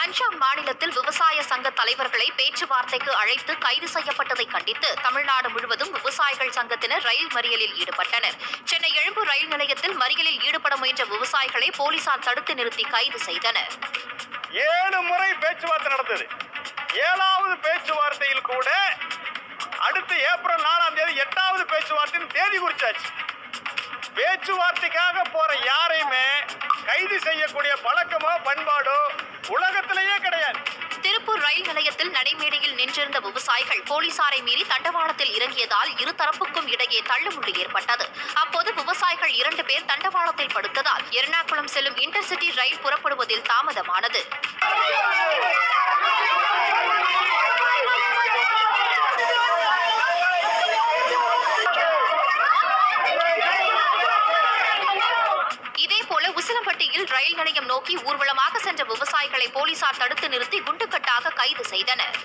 பஞ்சாப் மாநிலத்தில் விவசாய சங்க தலைவர்களை பேச்சுவார்த்தைக்கு அழைத்து கைது செய்யப்பட்டதை கண்டித்து தமிழ்நாடு முழுவதும் விவசாயிகள் சங்கத்தினர் ரயில் மறியலில் ஈடுபட்டனர். சென்னை எழும்பூர் ரயில் நிலையத்தில் மறியலில் ஈடுபட முயன்ற விவசாயிகளை போலீசார் தடுத்து நிறுத்தி கைது செய்தனர். ஏழு முறை பேச்சுவார்த்தை நடந்தது. ஏழாவது பேச்சுவார்த்தையில் கூட அடுத்து ஏப்ரல் நாலாம் தேதி எட்டாவது பேச்சுவார்த்தையின் தேதி குறிச்சாச்சு. பேச்சுவார்த்தைக்காக போற யாரையுமே கைது செய்யக்கூடிய பழக்கமோ பண்பாடோ உலகத்திலேயே கிடையாது. திருப்பூர் ரயில் நிலையத்தில் நடைமேடையில் நின்றிருந்த விவசாயிகள் போலீசாரை மீறி தண்டவாளத்தில் இறங்கியதால் இரு தரப்புக்கும் இடையே தள்ளுமுண்டு ஏற்பட்டது. அப்போது விவசாயிகள் இரண்டு பேர் தண்டவாளத்தில் படுத்ததால் எர்ணாகுளம் செல்லும் இன்டர்சிட்டி ரயில் புறப்படுவதில் தாமதமானது. இதேபோல ரயில் நிலையம் நோக்கி ஊர்வலமாக சென்ற விவசாயிகளை போலீசார் தடுத்து நிறுத்தி குண்டுக்கட்டாக கைது செய்தனர்.